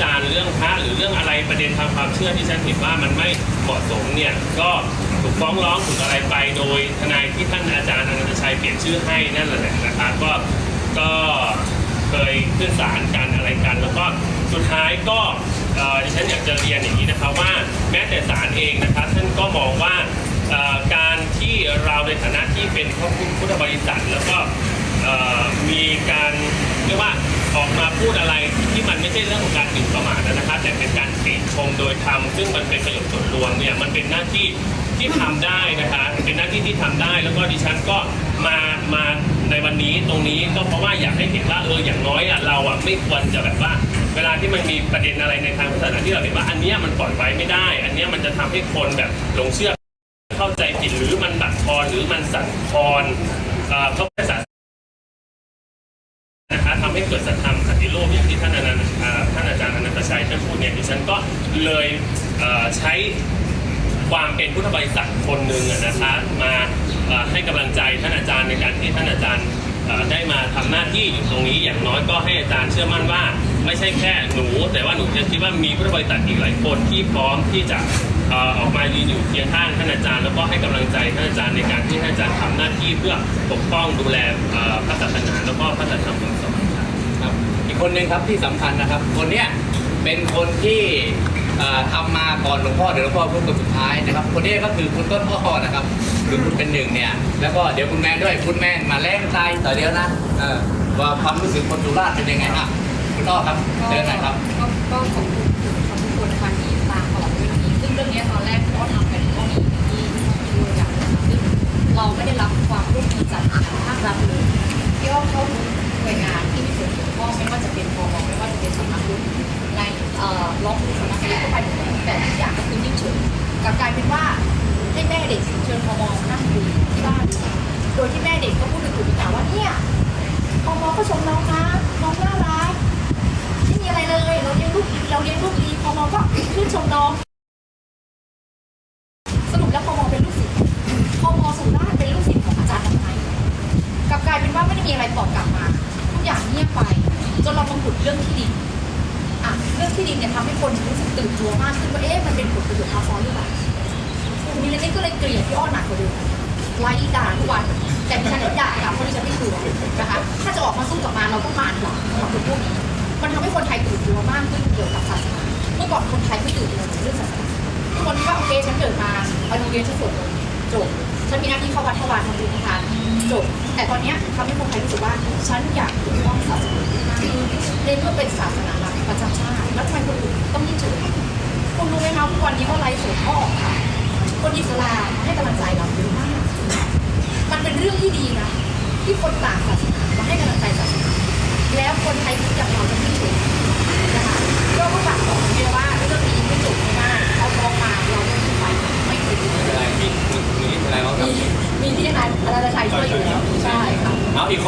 จารณ์เรื่องพระหรือเรื่องอะไรประเด็นทางความเชื่อที่ฉันเห็นว่ามันไม่เหมาะสมเนี่ยก็ถูกฟ้องร้องถูกอะไรไปโดยทนายที่ท่านอาจารย์อนันตชัยเปลี่ยนชื่อให้นั่นแหละนะครับก็ก็เคยขึ้นศาลกันอะไรกัน แล้วก็สุดท้ายก็เอ่อดิฉันอยากจะเรียนอย่างนี้นะครับว่าแม้แต่ศาลเองนะครับท่านก็มองว่าการที่เราในฐานะที่เป็นพระพุทธบริษัท แล้วก็มีการเรียกว่า ออกมาพูดอะไรที่มันไม่ใช่เรื่องของการหมิ่นประมาทนะครับ แต่เป็นการติชมโดยธรรมซึ่งมันเป็นประโยชน์ส่วนรวมเนี่ยมันเป็นหน้าที่ที่ทำได้นะคะเป็นหน้าที่ที่ทำได้ แล้วก็ดิฉันก็มามาในวันนี้ตรงนี้ก็เพราะว่าอยากให้เห็นว่าเอออย่างน้อยอะเราอะไม่ควรจะแบบว่า เวลาที่มันมีประเด็นอะไรในทางพุทธศาสนาที่เราเห็นว่า อันเนี้ยมันปล่อยไว้ไม่ได้ อันเนี้ยมันจะทำให้คนแบบหลงเชื่อเข้าใจผิดหรือมันบั่นทอนหรือมันสั่นคลอนเพระพุทธศา นะคะทำให้เกิดสัตธรรมสันติโลกอย่างที่ท่านอนันต์อ่าท่านอาจารย์อนันตชัยท่านพูดเนี่ยดิฉันก็เลยใช้ความเป็นพุทธบริษัทคนหนึ่งอะนะคะมาให้กำลังใจท่านอาจารย์ในการที่ท่านอาจารย์ได้มาทำหน้าที่อยู่ตรงนี้อย่างน้อยก็ให้อาจารย์เชื่อมั่นว่า ไม่ใช่แค่หนู แต่ว่าหนูจะคิดว่ามีพุทธบริษัทอีกหลายคนที่พร้อมที่จะออกมายืนอยู่เคียงข้างท่านอาจารย์ แล้วก็ให้กำลังใจท่านอาจารย์ในการที่ท่านอาจารย์ทำหน้าที่เพื่อปกป้องดูแลพระศาสนาแล้วก็พระธรรมคำสอนครับครับ อีกคนหนึ่งครับที่สำคัญนะครับ คนเนี้ยเป็นคนที่เอ่อทำมาก่อนหลวงพ่อเดี๋ยวหลวงพ่อพูดคนสุดท้ายนะครับ คนนี้ก็คือคุณต้นพ่อนะครับคือคุณเป็นหนึ่งเนี่ยแล้วก็เดี๋ยวคุณแม่ด้วยคุณแม่มาแรงใจต่อเดียวนะว่าความรู้สึกคนสุราษฎร์เป็นยังไงอะ คุณอ้อครับเดินหน่อยครับ ก็ก็ขอบคุณขอบคุณคนทางนี้ตามตลองเรื่องนี้ซึ่งเรื่องนี้ตอนแรกก็ทำ แล้วพอมองเป็นลูกศิษย์พอมองสุราษฎร์เป็นลูกศิษย์ของอาจารย์ทำไมกลับกลายเป็นว่าไม่ได้มีอะไรตอบกลับมาทุกอย่างเงียบไปจนเรามาขุดเรื่องที่ดินอะเรื่องที่ดินเนี่ยทำให้คนรู้สึกตื่นตัวมากขึ้นว่าเอ๊ะมันเป็นผลประโยชน์ทับซ้อนหรือเปล่าทีนี้นี่ก็เลยเกลียดพี่อ้อหนักกว่าเดิมไล่ด่าทุกวันแต่ดิฉันด่ากลับเพราะดิฉันไม่กลัวนะคะถ้าจะออกมาสู้กับมันเราต้องมานหลังสำหรับคนพวกนี้มันทำให้คนไทยตื่นตัวมากขึ้นเกี่ยวกับศาสนาเมื่อก่อนคนไทยไม่ตื่นตัวเรื่อง กิดมาโรงเรียนฉันสวดมนจบฉันมีหน้าที่เข้าวัดเข้าวาทำบุญทานจบ แต่ตอนเนี้ยทำให้คนไทยรู้สึกว่าฉันอยากปกป้องศาสนาในเมื่อเป็นศาสนาหลักประจำชาติแล้วทำไมคนอื่นต้องยิ่งเฉยคุณรู้ไหมคะทุกวันนี้ว่าไลฟ์สดก็ออกค่ะคนอิสลามให้กำลังใจเราเยอะมากมันเป็นเรื่องที่ดีนะที่คนต่างศาสนามาให้กำลังใจศาสนาแล้วคนไทยคิดอย่างเราจะไม่เฉยนะคะ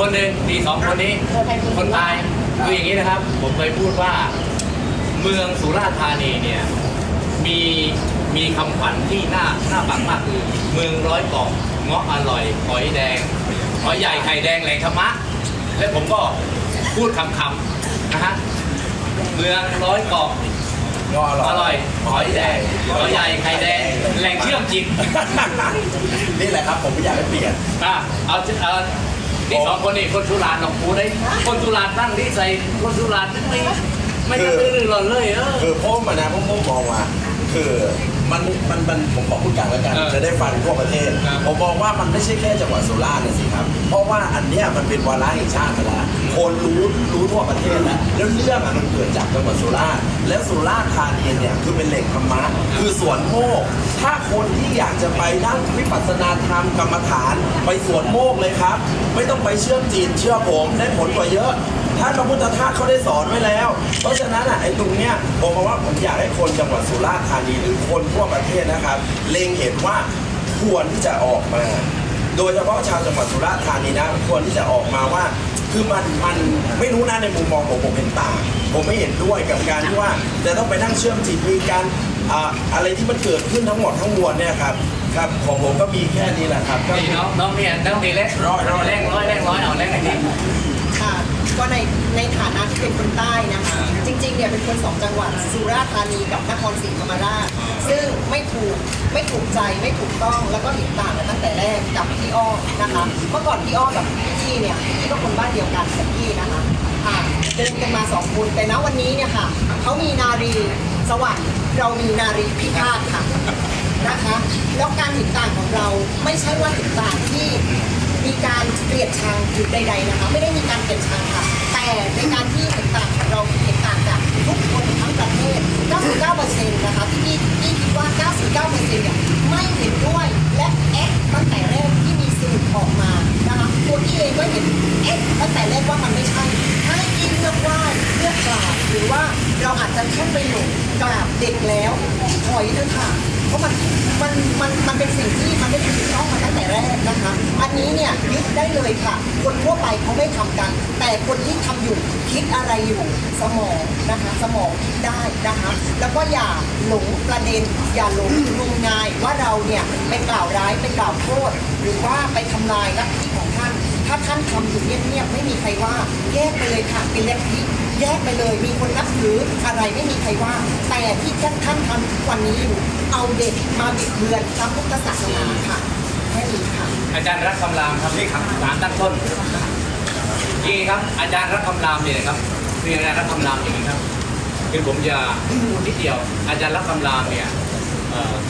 คนหนึ่งมีสองคนนี้ตัวแทนคนตายคืออย่างนี้นะครับ ผมเคยพูดว่า เมืองสุราษฎร์ธานีเนี่ยมีมีคำขวัญที่น่าน่าฟังมากคือเมืองร้อยเกาะเงาะอร่อยหอยแดงหอยใหญ่ไข่แดงแหล่งธรรมะ และผมก็พูดคำๆนะฮะเมืองร้อยเกาะก็อร่ออยร่อยหอยแดงหอยใหญ่ไข่แดงแหล่งเชื่อมจิตนี่แหละครับผมไม่อยากให้เปลี่ยนอะเอาเอา นี่สองคนนี่คนสุราษฎร์หนองปูได้ คนสุราษฎร์ตั้งที่ใส่คนสุราษฎร์ไม่ไม่กระตือรือร้นเลยเออ คือพ่อมานะพ่อมองว่าคือมันมันมันผมบอกพูดกลางแล้วกัน เออจะได้ฟังทั่วประเทศ ครับผมมองว่ามันไม่ใช่แค่จังหวัดสุราษฎร์นะสิครับ เพราะว่าอันเนี้ยมันเป็นวาระแห่งชาติไปแล้ว คนรู้รู้ทั่วประเทศแล้วแล้วเรื่องอะมันเกิดจากจังหวัดสุราษฎร์แล้วสุราษฎร์ธานีเนี่ยคือเป็นแหล่งธรรมะคือสวนโมกถ้าคนที่อยากจะไปนั่งวิปัสสนาธรรมกรรมฐานไปสวนโมกเลยครับ ไม่ต้องไปเชื่อมจีนเชื่อผมได้ผลกว่าเยอะท่านพระพุทธทาสเขาได้สอนไว้แล้ว เพราะฉะนั้นอะไอ้ตรงเนี้ยผมบอกว่าผมอยากให้คนจังหวัดสุราษฎร์ธานีหรือคนทั่วประเทศนะครับ เล็งเห็นว่าควรที่จะออกมา โดยเฉพาะชาวจังหวัดสุราษฎร์ธานีนะควรที่จะออกมาว่า คือมันมันไม่รู้นะในมุมมองของผมเห็นต่างผมไม่เห็นด้วยกับการที่ว่าจะต้องไปนั่งเชื่อมจิตมีการอ่าอะไรที่มันเกิดขึ้นทั้งหมดทั้งมวลเนี่ยครับครับของผมก็มีแค่นี้แหละครับก็ นี่น้องน้องเนี่ยน้องนี่เล็กร้อยร้อยแรงร้อยแรงร้อยเอาแรงไหนดีค่ะ ก็ในในฐานะที่เป็นคนใต้นะคะจริงๆเนี่ยเป็นคนสองจังหวัดสุราษฎร์ธานีกับนครศรีธรรมราช ซึ่งไม่ถูกไม่ถูกใจไม่ถูกต้องแล้วก็เห็นต่างกันตั้งแต่แรกกับพี่อ้อนะคะเมื่อก่อนพี่อ้อกับพี่เนี่ยพี่ก็คนบ้านเดียวกันกับพี่นะคะอ่าเดินกันมาสองคนแต่ณวันนี้เนี่ยค่ะเขามีนารีสวรรค์เรามีนารีพิฆาตค่ะนะคะแล้วการเห็นต่างของเราไม่ใช่ว่าเห็นต่างที่ มีการเกลียดชังหรือใดๆนะคะ ไม่ได้มีการเกลียดชังค่ะ แต่ในการที่เห็นต่างเราเห็นต่างจากทุกคนทั้งประเทศ 99%นะคะที่พี่พี่คิดว่า 99%เนี่ยไม่เห็นด้วยและเอ๊ตั้งแต่แรกที่มีสื่อออกมานะคะตัวพี่เองก็เห็นเอ๊ตั้งแต่แรกว่ามันไม่ใช่ให้พี่เลือกไหว้เลือกกราบหรือว่าเราอาจจะแค่ไปหลงกราบเด็กแล้วถอยเถอะค่ะเพราะมัน มันมันมันเป็นสิ่งที่มันไม่ถูกต้องมาตั้งแต่แรกนะคะ อันนี้เนี่ยยึดได้เลยค่ะ คนทั่วไปเขาไม่ทำกัน แต่คนที่ทำอยู่คิดอะไรอยู่สมองนะคะ สมองคิดได้นะคะ แล้วก็อย่าหลงประเด็น อย่าหลงงมงายว่าเราเนี่ยไปกล่าวร้ายไปกล่าวโทษหรือว่าไปทำลายลัทธิของท่าน ถ้าท่านทำอยู่เงียบๆไม่มีใครว่าแยกไปเลยค่ะเป็นลัทธิ แยกไปเลย มีคนนับถืออะไรไม่มีใครว่า แต่ที่ท่านท่านทำทุกวันนี้อยู่ เอาเด็กมาบิดเบือนพระพุทธศาสนาค่ะแค่นี้ค่ะ อาจารย์รักคำรามครับนี่ครับฐานตั้งต้นนี่ครับ อาจารย์รักคำรามเนี่ยนะครับคืออาจารย์รักคำรามอย่างนี้ครับ คือผมจะพูดนิดเดียว อาจารย์รักคำรามเนี่ย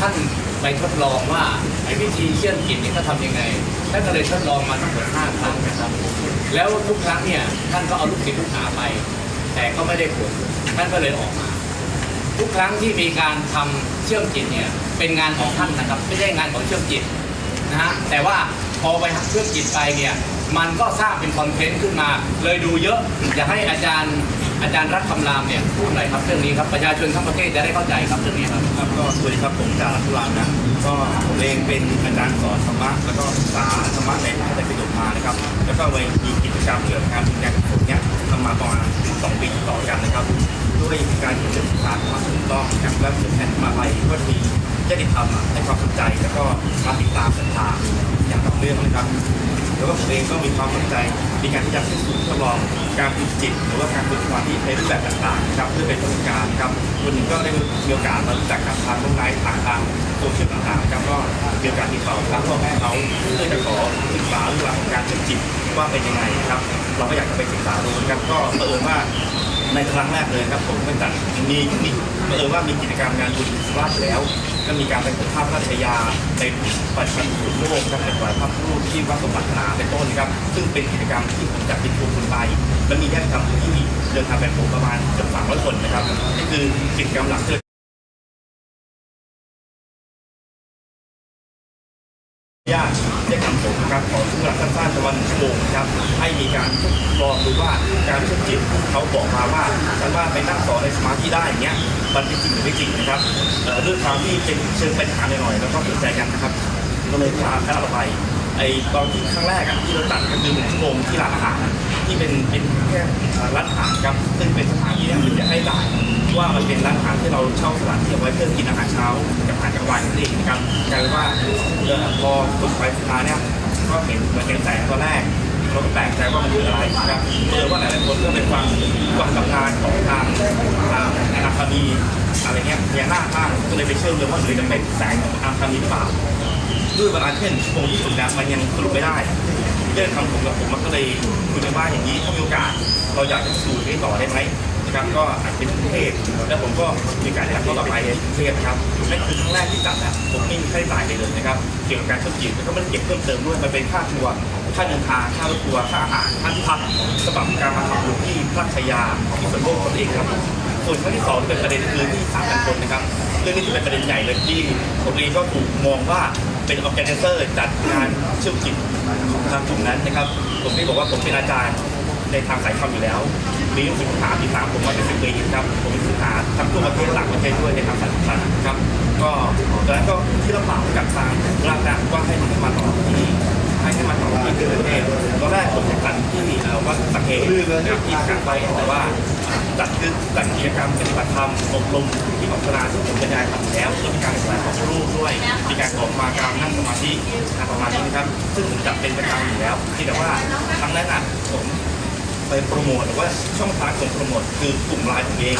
ท่านไปทดลองว่าไอ้วิธีเชื่อมจิตนี่เขาทำยังไง ท่านก็เลยทดลองมาทั้งหมดห้าครั้งนะครับ แล้วทุกครั้งเนี่ยท่านก็เอาลูกศิษย์ลูกหาไป แต่ก็ไม่ได้ผลท่านก็เลยออกมา ทุกครั้งที่มีการทำเชื่อมจิตเนี่ยเป็นงานของท่านนะครับ ไม่ใช่งานของเชื่อมจิตนะฮะแต่ว่าพอไปเชื่อมจิตไปเนี่ยมันก็สร้างเป็นคอนเทนต์ขึ้นมา เลยดูเยอะอยากให้อาจารย์อาจารย์รัฐคำรามเนี่ยพูดหน่อยครับเรื่องนี้ครับประชาชนทั้งประเทศจะได้เข้าใจครับเรื่องนี้ครับครับก็สวัสดีครับผมอาจารย์รัตุลามนะก็ผมเองเป็นอาจารย์สอนธรรมะแล้วก็ศึกษาธรรมะในพระไตรปิฎกมานะครับ แล้วก็เลยมีกิจกรรมเกี่ยวกับการงานกลุ่มเนี้ยทำมาประมาณสองปีต่อกันนะครับ ด้วยการศึกษาธรรมถูกต้องนะครับและสุดแทนมาไปก็มีญาติธรรมให้ความสนใจ แล้วก็มาติดตามศรัทธาอย่างต่อเนื่องนะครับแล้วก็ผมเองก็มีความสนใจในการที่จะขึ้สู่ทดลองการฝึกจิต หรือว่าการฝึกสมาธิในรูปแบบต่างๆนะครับเพื่อเป็นประสบการณ์ครับวันหนึ่งก็ได้มีโอกาสมารู้จักกับทางน้องนายผ่านทางโซเชียลต่างๆครับก็มีโอกาสติดต่อทางพ่อแม่เขาเพื่อจะขอศึกษาเรื่องราวของการฝึกจิต ว่าเป็นยังไงครับ เราก็อยากจะไปศึกษาดูนะครับ ก็เผอิญว่าในครั้งแรกเลยครับผมก็จัดมีมีเออว่ามีกิจกรรมงานบุญสุราษฎร์แล้ว ก็มีการไปเปิดภาพราชยาในปัจจุบันโลกครับเป็นปล่อยภาพรูปที่วัดสมบัตินาเป็นต้นครับ ซึ่งเป็นกิจกรรมที่ผมจัดเป็นทัวร์คนไปและมีญาติธรรมที่เดินทางไปผมประมาณเกือบสามร้อยคนนะครับนี่คือกิจกรรมหลักที่ ทำผมนะครับขอทุกเวลาสั้นๆประมาณหนึ่งชั่วโมงนะครับให้มีการทดลองดูว่าการเชื่อมจิตเขาบอกมาว่าฉันว่าไปนั่งสอนในสมาธิได้อย่างเงี้ยมันเป็นจริงหรือไม่จริงนะครับเอ่อด้วยความที่เป็นเชิงเป็นฐานหน่อยๆแล้วก็สนใจกันนะครับก็เลยพาคณะเราไปไอตอนที่ครั้งแรกอะที่เราจัดก็คือหนึ่งชั่วโมงที่ร้านอาหารที่เป็นเป็นแค่ร้านอาหารครับซึ่งเป็นสถานที่เนี่มันจะให้จ่ายว่ามันเป็นร้านอาหารที่เราเช่าสถานที่เอาไว้เพื่อกินอาหารเช้ากับอาหารกลางวันนั่นเองนะครับกลายเป็นว่าเอ่อพอฝึกไปฝึกมาเนี่ย ก็เห็นเหมือนเห็นแสงตอนแรกเราก็แปลกใจว่ามันคืออะไรนะครับเออว่าหลายๆคนก็เป็นฟังฟังตำนานของทางทางอาคามีอะไรเงี้ยพญานาคบ้างก็เลยไปเชื่อมเลยว่าหรือจะเป็นแสงของอาคามีหรือเปล่าด้วยเวลาเป็นชั่วโมงที่สุดแล้วมันยังสรุปไม่ได้เรื่องคำผมกับผมมันก็เลยคุยกันว่าอย่างนี้ถ้ามีโอกาสเราอยากจะสู่ที่ต่อได้ไหม นะครับก็อาจเป็นกรุงเทพแล้วผมก็มีการจัดข้อต่อไปในเทพนะครับนั่นคือครั้งแรกที่จัดนะผมไม่มีค่าใช้จ่ายเลยเลยนะครับเกี่ยวกับการเชื่อมจิตแล้วก็ไม่ได้เก็บเพิ่มเติมด้วยมันเป็นค่าทัวร์ค่าเดินทางค่ารถทัวร์ค่าอาหารค่าที่พักสำหรับการมาทำบุญที่พระชยาที่สวนโลกตัวเองครับส่วนข้อที่สองเป็นประเด็นคือที่สามพันคนนะครับเรื่องนี้จะเป็นประเด็นใหญ่เลยที่ผมเองก็ถูกมองว่าเป็นออ g a แก z เซอร์จัดงานเชื่อมจิตของทางกลุ่มนั้นนะครับผมไม่บอกว่าผมเป็นอาจารย์ในทางสายธรรมอยู่แล้ว มีลูกศิษย์ขาที่ตามผมมาเป็นสิบปีครับผมเป็นลูกศิษย์ลูกหาทั้งตัวประเทศต่างประเทศด้วยในทางสายธรรมนะครับ ก็ตอนนั้นก็ที่รับากกับทางรากการว่าให้มันมาต่อที่ให้ขึ้มาต่อที่กรุงเทพตอนแรกผมจะจัดที่เอ่อวัดสังเกตนะครับที่กาไปแต่ว่าจัดขึ้นจัดกิจกรรมปฏิบัติธรรมอบรมที่พัฒนาซึ่งผมบรรยายทำแล้วแล้วมีการสอนของรูปด้วย มีการขอมาการนั่งสมาธิประมาณนี้นะครับ ซึ่งผมจัดเป็นประจำอยู่แล้วที่แต่ว่าครั้งนั้นอะผม ไปโปรโมทหรือว่าช่องทางของโปรโมทคือกลุ่มไลน์ผมเอง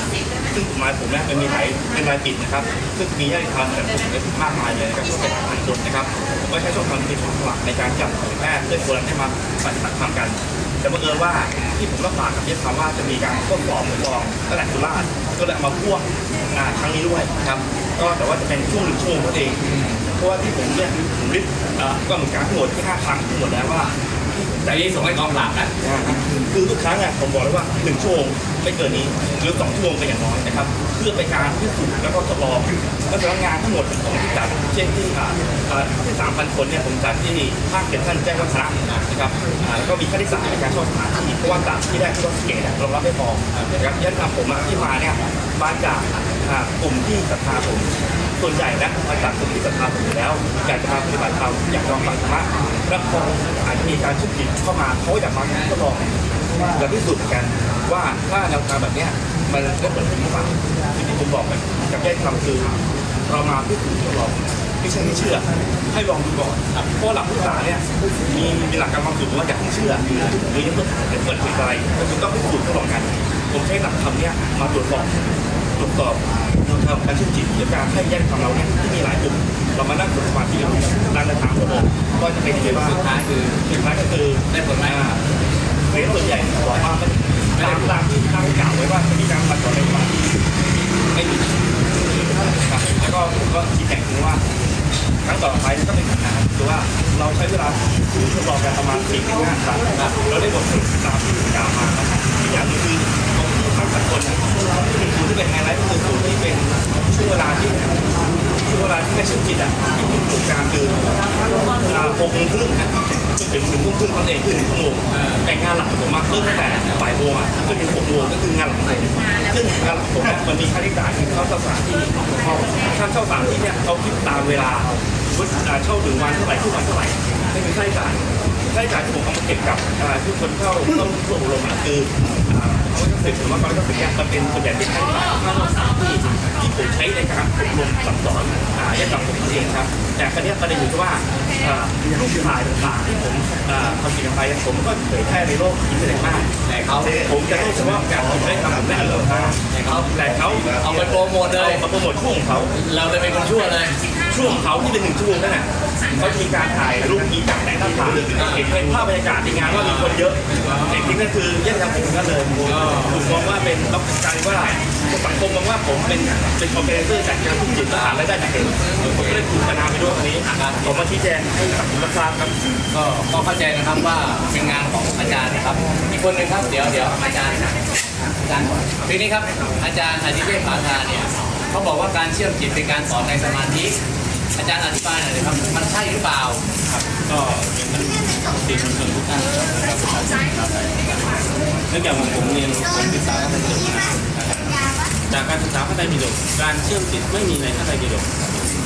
ซึ่งกลุ่มไลน์ผมเนี่ยมันมีหลายเป็นรายปิดนะครับ ซึ่งมีญาติธรรมแบบผมมากมายเลยนะครับช่วยกันหลายคนนะครับผมก็ใช้ช่องทางเป็นช่องหลักในการจับเผยแพร่เพื่อคนให้มาปฏิบัติธรรมกัน แต่บังเอิญว่าที่ผมรับปากกับญาติธรรมว่าจะมีการทดสอบทดลองตั้งแต่สุราษฎร์ก็เลยมาพ่วงครั้งนี้ด้วยครับ ก็แต่ว่าจะเป็นช่วงหนึ่งชั่วโมงเท่านั้นเองเพราะว่าที่ผมเนี่ยผมริบก็เหมือนการทั้งหมดที่ห้าครั้งทั้งหมดแล้วว่า แต่นี้ส่งให้กองปราบนะคือทุกครั้งอะผมบอกเลยว่าหนึ่งชั่วโมงไม่เกินนี้หรือสองชั่วโมงเป็นอย่างน้อยนะครับ เพื่อไปการพิสูจน์แล้วก็ทดลองแล้วสำนักงานทั้งหมดของที่จัดเช่นที่อ่าอ่าที่สามพันคนเนี่ยผมจัดที่ภาคเจ็ดท่านแจ้งวัฒนะนะครับอ่าแล้วก็มีค่าใช้จ่ายในการเช่าสถานที่เพราะว่าตามที่แรกที่เราสเกตรองรับไม่พอนะครับยันทำผมอะที่มาเนี่ย มาจากกลุ่มที่ศรัทธาผมส่วนใหญ่นะมาจากกลุ่มที่ศรัทธาผมอยู่แล้วอยากจะมาปฏิบัติธรรมอยากลองฟังธรรมะแล้วพออาจจะมีการชุกจิตเข้ามาเขาอยากมาทดลองและพิสูจน์กันว่าถ้าแนวทางแบบเนี้ยมันได้ผลจริงหรือเปล่าสิ่งที่ผมบอกกับกับญาติธรรมคือเรามาพิสูจน์ทดลองไม่ใช่ไม่เชื่อ ให้ลองดูก่อนเพราะหลักพุทธศาสนาเนี่ยมีมีหลักการความสุขว่าอยาเพิ่งเชื่อหรืออย่าเพิ่งเปิดเปิดเผยอะไรก็คือต้องพิสูจน์ทดลองกัน ผมใช้หลักธรรมเนี่ยมาตรวจสอบตรวจสอบทางการชื่อจิตหรือการให้แยกของเราเนี่ยที่มีหลายกลุ่มเรามานั่งฝึกสมาธิกันนั่งในทางของเราก็จะเป็นยังไงบ้างสุดท้ายคือสุดท้ายก็คือได้ผลไหมเรียนส่วนใหญ่บอกว่ามันตามตามที่ทางกล่าวไว้ว่าจะมีการปฏิบัติในวันไม่มีครับแล้วก็ผมก็ชี้แจงว่าครั้งต่อไปก็เป็นปัญหาคือว่าเราใช้เวลาทดลองกันประมาณสี่ถึงห้าครั้งนะเราได้บทสรุปตามที่กล่าวมาครับอีกอย่างนึงคือ คนี่ยที่เป็นศูนที่เป็นไฮไลท์ก็คือศูนที่เป็นช่วงเวลาที่ช่วงเวลาที่ไม่ใช่จิตอะที่เป็นโครการคืออ่าหกโมงครึ่งนะจนถึงหนึ่งทุ่มครึ่งตอนเองคือหนึ่งชั่วโมงแต่งานหลักผมมาเริ่มตั้งแต่บ่ายโมงอะจนถึงหกโมงก็คืองานหลักของผมซึ่งงานหลักผมเนี่ยมันมีค่าใช้จ่ายที่เข้าสถานที่เข้าค่าเช่าสถานที่เนี่ยเขาคิดตามเวลาว่าเช่าถึงวันเท่าไหร่ทุกวันเท่าไหร่ไม่เป็นค่าใช้จ่ายค่าใช้จ่ายที่ผมเอามาเก็บกับอ่าทุกคนเข้าเข้าร่วบรมคือ อ่าเขาสึกหรือว่าเขาจะสึกเนี่ยมันเป็นส่วนใหญ่เป็นค่าใช้จ่ายค่ารักษาที่ที่ผมใช้ในการอบรมสั่งสอนอ่าแยกกับผมเองครับ แต่คราวนี้ประเด็นอยู่ที่ว่ารูปถ่ายต่างๆที่ผมอ่าทำกิจกรรมไปผมก็เผยแพร่ในโลกอินเทอร์เน็ตมากแต่เขาผมจะต้องเฉพาะการผมได้ทำผมได้เลิศมากแต่เขาแต่เขาเอาไปโปรโมทเลยเอาโปรโมทช่วงของเขาเราเลยเป็นคนชั่วเลยช่วงของเขาที่เป็นหนึ่งชั่วโมงนั่นแหละ เขามีการถ่ายรูปมีจากแต่งหน้าผาเห็นเป็นภาพบรรยากาศในงานว่ามีคนเยอะแต่จริงนั่นคือแยกทางผมก็เลยผมมองว่าเป็นรับกลายว่าสังคมมองว่าผมเป็นเป็นคอมเพลเตอร์จากการทุจริตและหารายได้จากเด็กผมก็เลยถูกประนามไปด้วยวันนี้ผมมาชี้แจงให้สังคมรับทราบครับก็ก็เข้าใจนะครับว่าเป็นงานของอาจารย์นะครับอีกคนหนึ่งครับเดี๋ยวเดี๋ยวอาจารย์อาจารย์ทีนี้ครับอาจารย์อธิเทพผาทาเนี่ยเขาบอกว่าการเชื่อมจิตเป็นการสอนในสมาธิ อาจารย์อธิบายหน่อยครับ มันใช่หรือเปล่า ครับก็เป็นมันติดส่วนทุกท่านนะครับเนื่องจากผมผมเรียนผมศึกษาพระไตรปิฎกนะครับจากการศึกษาพระไตรปิฎกการเชื่อมจิตไม่มีในพระไตรปิฎก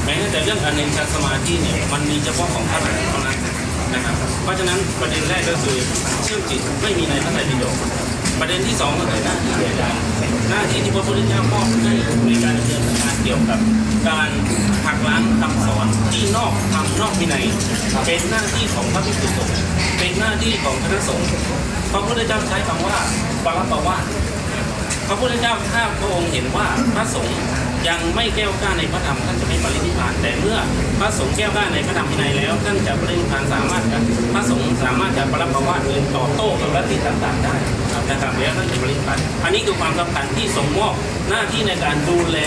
แม้แต่เรื่องอเนกสมาธิเนี่ยมันมีเฉพาะของพระหลักเท่านั้นนะครับ เพราะฉะนั้นประเด็นแรกก็คือเชื่อมจิตไม่มีในพระไตรปิฎก ประเด็นที่สองก็คือหน้าที่อาจารย์หน้าที่ที่พระพุทธเจ้ามอบให้ในการดำเนินงานเกี่ยวกับการหักล้างคำสอนที่นอกทำนอกวินัยเป็นหน้าที่ของพระภิกษุสงฆ์เป็นหน้าที่ของคณะสงฆ์พระพุทธเจ้าใช้คำว่าปรปว่าพระพุทธเจ้าถ้าพระองค์เห็นว่าพระสงฆ์ยังไม่แก้วกล้าในพระธรรมท่านจะไม่ปรินิพพานแต่เมื่อพระสงฆ์แก้วกล้าในพระธรรมวินัยแล้วท่านจะปรินิพพานสามารถพระสงฆ์สามารถจะปรับปวาสหรือตอบโต้กับลัทธิต่างๆได้ นะครับแล้วท่านจะปรินิพพานอันนี้คือความสำคัญที่ทรงมอบหน้าที่ในการดูแล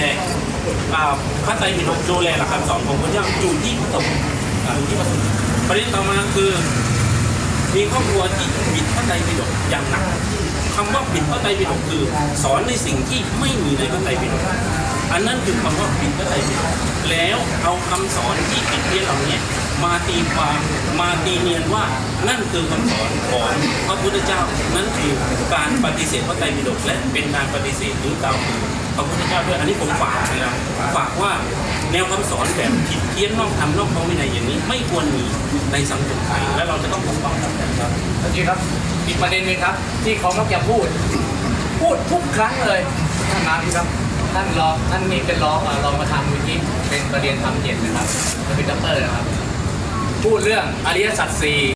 พระไตรปิฎกดูแลหลักคำสอนของพระเจ้าอยู่ที่พระสงฆ์อยู่ที่พระสงฆ์ประเด็นต่อมาคือ มีครอบครัวที่บิดพระไตรปิฎกอย่างหนักคำว่าบิดพระไตรปิฎกคือ สอนในสิ่งที่ไม่มีในพระไตรปิฎกอันนั้นคือคำว่าบิดพระไตรปิฎกแล้วเอาคำสอนที่ผิดเพี้ยนเหล่านี้ มาตีความมาตีเนียนว่านั่นคือคำสอนของพระพุทธเจ้านั่นคือการปฏิเสธพระไตรปิฎกและเป็นการปฏิเสธหรือกล่าวถือพระพุทธเจ้าด้วยอันนี้ผมฝากนะครับฝากว่าแนวคำสอนแบบผิดเพี้ยนนอกธรรมนอกพระวินัยอย่างนี้ ไม่ควรมีในสังคมไทยและเราจะต้องปกป้องกันนครับโอเคครับอีกประเด็นหนึ่งครับ ที่เขามักจะพูด พูดทุกครั้งเลยท่านมาพี่ครับท่านรองท่านนี่เป็นรองรองประธานมูลที่เป็นประเด็นทำเจ็ดนะครับเป็นด็อกเตอร์นะครับ พูดเรื่องอริยสัจสี่